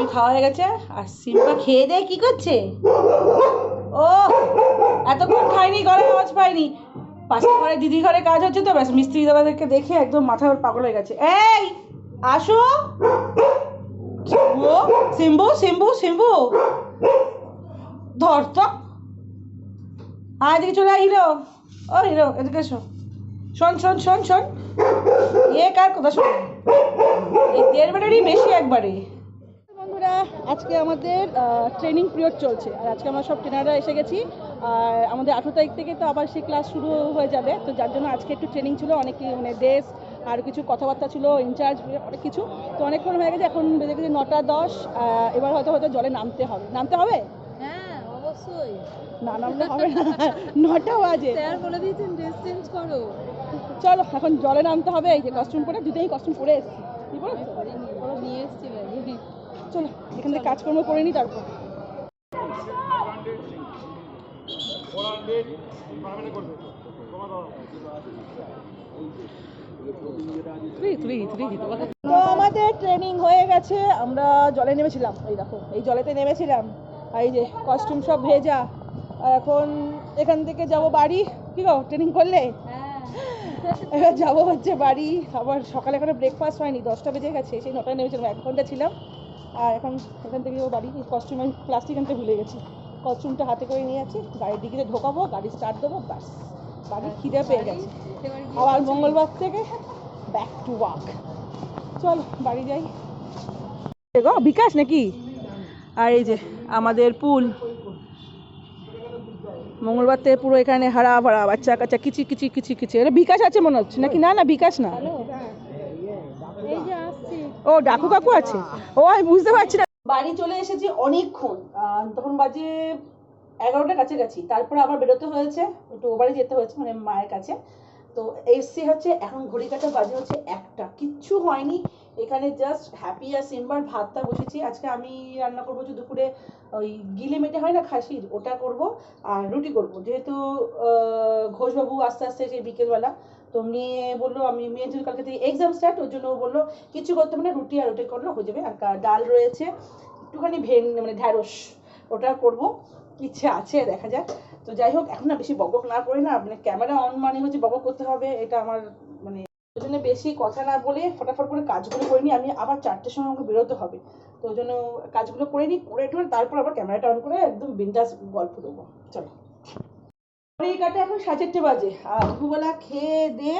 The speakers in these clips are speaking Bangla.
পপি খাওয়া হয়ে গেছে, আর সিম্পা খেয়ে দেয় কি করছে? ও, এতক্ষণ খাইনি ঘরে আওয়াজ পাইনি। পাশের ঘরে দিদি ঘরে কাজ হচ্ছে তো, ব্যাস মিস্ত্রি দাদাদেরকে দেখে একদম মাথা পাগল হয়ে গেছে। এই, আসো। সিম্বু সিম্বু সিম্বু ধর তো আয়, এদিকে চলে হিরো। ও, হিরো, এদিকে এসো। শোন শোন শোন শোন। এ কার কথা শোন? এই দেড় বেটারই বেশি একবারে। আজকে আমাদের ট্রেনিং পিরিয়ড চলছে। আর আজকে আমরা সব ট্রেনাররা এসে গেছি। আর আমাদের আঠেরো তারিখ থেকে তো আবার সেই ক্লাস শুরু হয়ে যাবে। তো যার জন্য আজকে একটু ট্রেনিং ছিল অনেক মানে ড্রেস আর কিছু কথাবার্তা ছিল ইনচার্জ অনেক কিছু। তো অনেকক্ষণ হয়ে গেছে এখন বেজে গেছে নটা দশ এবার হয়তো হয়তো জলে নামতে হবে। নামতে হবে? হ্যাঁ অবশ্যই। না নামলে হবে না। নটা বাজে। স্যার বলে দিয়েছেন ড্রেস চেঞ্জ করো। চলো এখন জলে নামতে হবে। এই যে কস্টিউম পরে দুটোই কস্টিউম পরে এসেছি। কি ওরা নিয়ে এসছি চলো এখান থেকে কাজকর্ম করে নিই তারপর। তো আমাদের ট্রেনিং হয়ে গেছে আমরা জলে নেমেছিলাম এই দেখো এই জলেতে নেমেছিলাম। আর এই যে কস্টিউম সব ভেজা আর এখন এখান থেকে যাব বাড়ি। কি গো ট্রেনিং করলে? হ্যাঁ। এবার যাব হচ্ছে বাড়ি আবার সকালে এখানে ব্রেকফাস্ট হয়নি দশটা বেজে গেছে সেই নটায় নেমেছিলাম এক ঘণ্টা ছিলাম। আর এখন এখান থেকে বাড়ি কস্টিউম আমি প্লাস্টিক আনতে ভুলে গেছি। কস্টিউমটা হাতে করে নিয়ে যাচ্ছি, গাড়ির দিকে ঢোকাবো, গাড়ি স্টার্ট দেবো, ব্যাস। বাড়ি খিদে পেয়ে গেছে। আবার মঙ্গলবার থেকে ব্যাক টু ওয়ার্ক চল, বাড়ি যাই। গো, বিকাশ নাকি? আর এই যে আমাদের পুল। মঙ্গলবার থেকে পুরো এখানে হারা ভাড়া বাচ্চা কাচ্চা কিচি কিচি কিচি কিচি এটা বিকাশ আছে মনে হচ্ছে? নাকি? না না, বিকাশ না। ও ডাকু কাকু আছে? ও আমি বুঝতে পারছি না। বাড়ি চলে এসেছি অনেকক্ষণ। আহ, তখন বাজে এগারোটা কাছাকাছি। তারপর আবার বেরোতে হয়েছে। একটু ও বাড়ি যেতে হয়েছে মানে মায়ের কাছে। তো এসছি হচ্ছে এখন ঘড়ি কাটা বাজে হচ্ছে একটা। কিচ্ছু হয়নি। এখানে জাস্ট হ্যাপি আর সিম্বার ভাতটা বসেছি। আজকে আমি রান্না করব যে দুপুরে ওই গিলে মেটে হয় না খাসির, ওটা করব আর রুটি করব। যেহেতু ঘোষবাবু আস্তে আস্তে সেই বিকেলবেলা, তো মেয়ে বলল, আমি মেয়ে যদি কালকে থেকে এক্সাম স্টার্ট ওর জন্য বলল, কিছু করতে হবে না, রুটি আর রুটি করলে হয়ে যাবে। আর ডাল রয়েছে, একটুখানি ভেন মানে ঢ্যাঁড়স, ওটা করব। ইচ্ছে আছে, দেখা যাক। তো যাই হোক, এখন না বেশি বকবক না করে না মানে ক্যামেরা অন মানে হচ্ছে বকবক করতে হবে, এটা আমার মানে ওই জন্য বেশি কথা না বলে ফটাফট করে কাজগুলো করে নিই আমি আবার চারটের সময় আমাকে বেরোতে হবে। তো ওই জন্য কাজগুলো করে নিই, করে টুরে তারপর আবার ক্যামেরাটা অন করে একদম বিন্দাস গল্প দেবো চলো। ঘড়ি কাটে এখন সাড়ে চারটে বাজে, আর দুপুরবেলা খেয়ে দিয়ে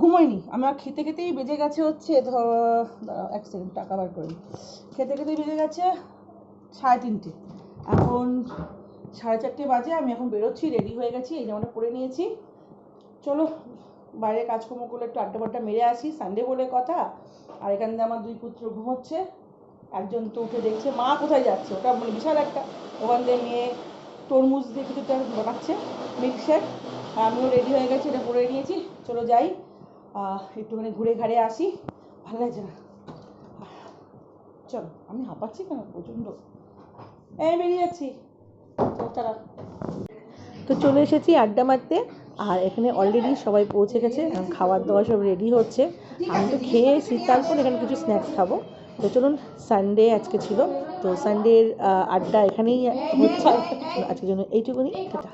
ঘুমোইনি আমার খেতে খেতেই বেজে গেছে হচ্ছে ধর এক সেকেন্ড টাকা বার করি খেতে খেতেই বেজে গেছে সাড়ে তিনটে। এখন সাড়ে চারটে বাজে, আমি এখন বেরোচ্ছি রেডি হয়ে গেছি, এই জামাটা পরে নিয়েছি। চলো বাইরে কাজকর্ম করলে একটু আড্ডা বাড্ডা মেরে আসি সানডে বলে কথা, আর এখান থেকে আমার দুই পুত্র ঘুমোচ্ছে, একজন তো উঠে দেখছে, মা কোথায় যাচ্ছে? ওটা মানে বিশাল একটা, ওখান থেকে মেয়ে তরমুজ দিয়ে কিছুটা বানাচ্ছে মিল্কশেক আর আমিও রেডি হয়ে গেছি, এটা পরে নিয়েছি, চলো যাই একটুখানি ঘুরে ঘাড়ে আসি, ভালো লাগছে না। চলো, আমি হাঁপাচ্ছি কেন? প্রচণ্ড। এই, বেরিয়ে যাচ্ছি। টাটা। তো চলে এসেছি আড্ডা মারতে। আর এখানে অলরেডি সবাই পৌঁছে গেছে খাবার দাবার সব রেডি হচ্ছে। আমি তো খেয়ে এসেছি, তারপর এখানে কিছু স্ন্যাক্স খাব। তো চলুন সানডে আজকে ছিল। তো সানডের আড্ডা এখানেই হচ্ছে। আজকের জন্য এইটুকুনি